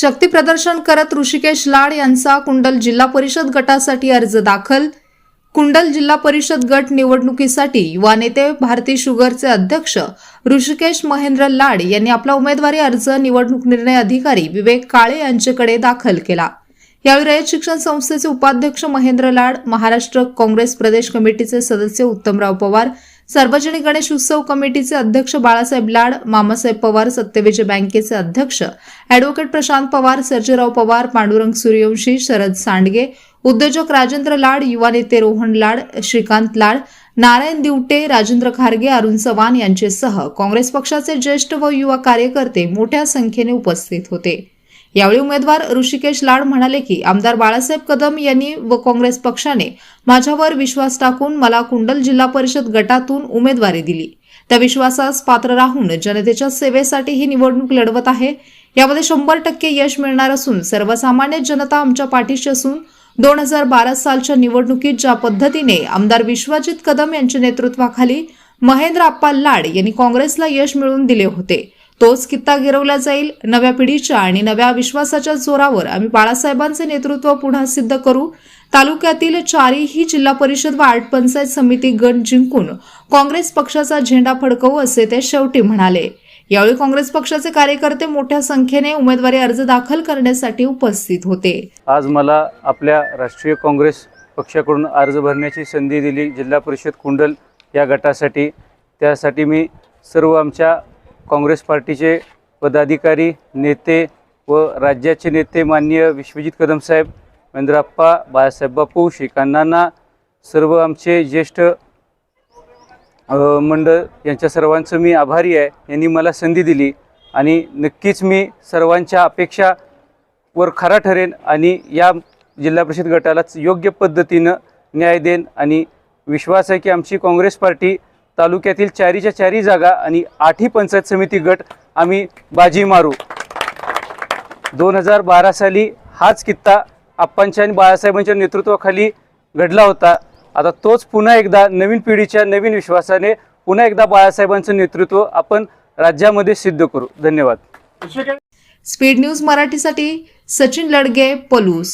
शक्ती प्रदर्शन करत ऋषिकेश लाड यांचा कुंडल जिल्हा परिषद गटासाठी अर्ज दाखल. कुंडल जिल्हा परिषद गट निवडणुकीसाठी युवा नेते भारती शुगरचे अध्यक्ष ऋषिकेश महेंद्र लाड यांनी आपला उमेदवारी अर्ज निवडणूक निर्णय अधिकारी विवेक काळे यांच्याकडे दाखल केला. यावेळी रयत शिक्षण संस्थेचे उपाध्यक्ष महेंद्र लाड महाराष्ट्र काँग्रेस प्रदेश कमिटीचे सदस्य उत्तमराव पवार सार्वजनिक गणेश उत्सव कमिटीचे अध्यक्ष बाळासाहेब लाड मामासाहेब पवार सत्यविजय बँकेचे अध्यक्ष अॅडव्होकेट प्रशांत पवार सर्जेराव पवार पांडुरंग सूर्यवंशी शरद सांडगे उद्योजक राजेंद्र लाड युवा नेते रोहन लाड श्रीकांत लाड नारायण दिवटे राजेंद्र खारगे अरुण चव्हाण यांचेसह काँग्रेस पक्षाचे ज्येष्ठ व युवा कार्यकर्ते मोठ्या संख्येने उपस्थित होते. यावेळी उमेदवार ऋषिकेश लाड म्हणाले की आमदार बाळासाहेब कदम यांनी व काँग्रेस पक्षाने माझ्यावर विश्वास टाकून मला कुंडल जिल्हा परिषद गटातून उमेदवारी दिली. त्या विश्वासास पात्र राहून जनतेच्या सेवेसाठी ही निवडणूक लढवत आहे. यामध्ये शंभर टक्के यश मिळणार असून सर्वसामान्य जनता आमच्या पाठीशी असून दोन हजार बारा सालच्या निवडणुकीत ज्या पद्धतीने आमदार विश्वजित कदम यांच्या नेतृत्वाखाली महेंद्र आप्पा लाड यांनी काँग्रेसला यश मिळवून दिले होते तोच कित्ता गिरवला जाईल. नव्या पिढीच्या आणि नव्या विश्वासाच्या जोरावर आम्ही बाळासाहेबांचे नेतृत्व पुन्हा सिद्ध करू. तालुक्यातील चारही जिल्हा परिषद व आठ पंचायत समिती गट जिंकून काँग्रेस पक्षाचा झेंडा फडकवू असे ते शेवटी म्हणाले. यावेळी काँग्रेस पक्षाचे कार्यकर्ते मोठ्या संख्येने उमेदवारी अर्ज दाखल करण्यासाठी उपस्थित होते. आज मला आपल्या राष्ट्रीय काँग्रेस पक्षाकडून अर्ज भरण्याची संधी दिली. जिल्हा परिषद कुंडल या गटासाठी. त्यासाठी मी सर्व आमच्या काँग्रेस पार्टीचे पदाधिकारी नेते व राज्याचे नेते माननीय विश्वजित कदम साहेब महेंद्राप्पा बाळासाहेब बापू श्रीकांतांना सर्व आमचे ज्येष्ठ मंडळ यांच्या सर्वांचं मी आभारी आहे. यांनी मला संधी दिली आणि नक्कीच मी सर्वांच्या अपेक्षा वर खरा ठरेन आणि या जिल्हा परिषद गटालाच योग्य पद्धतीनं न्याय देन आणि विश्वास आहे की आमची काँग्रेस पार्टी तालुक्यातील चारीच्या चारी जागा आणि आठही पंचायत समिती गट आम्ही बाजी मारू. दोन हजार बारा साली हाच कित्ता आप्पांच्या आणि बाळासाहेबांच्या नेतृत्वाखाली घडला होता. आता तोच पुन्हा एकदा नवीन पिढीच्या नवीन विश्वासाने पुन्हा एकदा बाळासाहेबांचं नेतृत्व आपण राज्यामध्ये सिद्ध करू. धन्यवाद. स्पीड न्यूज मराठीसाठी सचिन लडगे पलूस.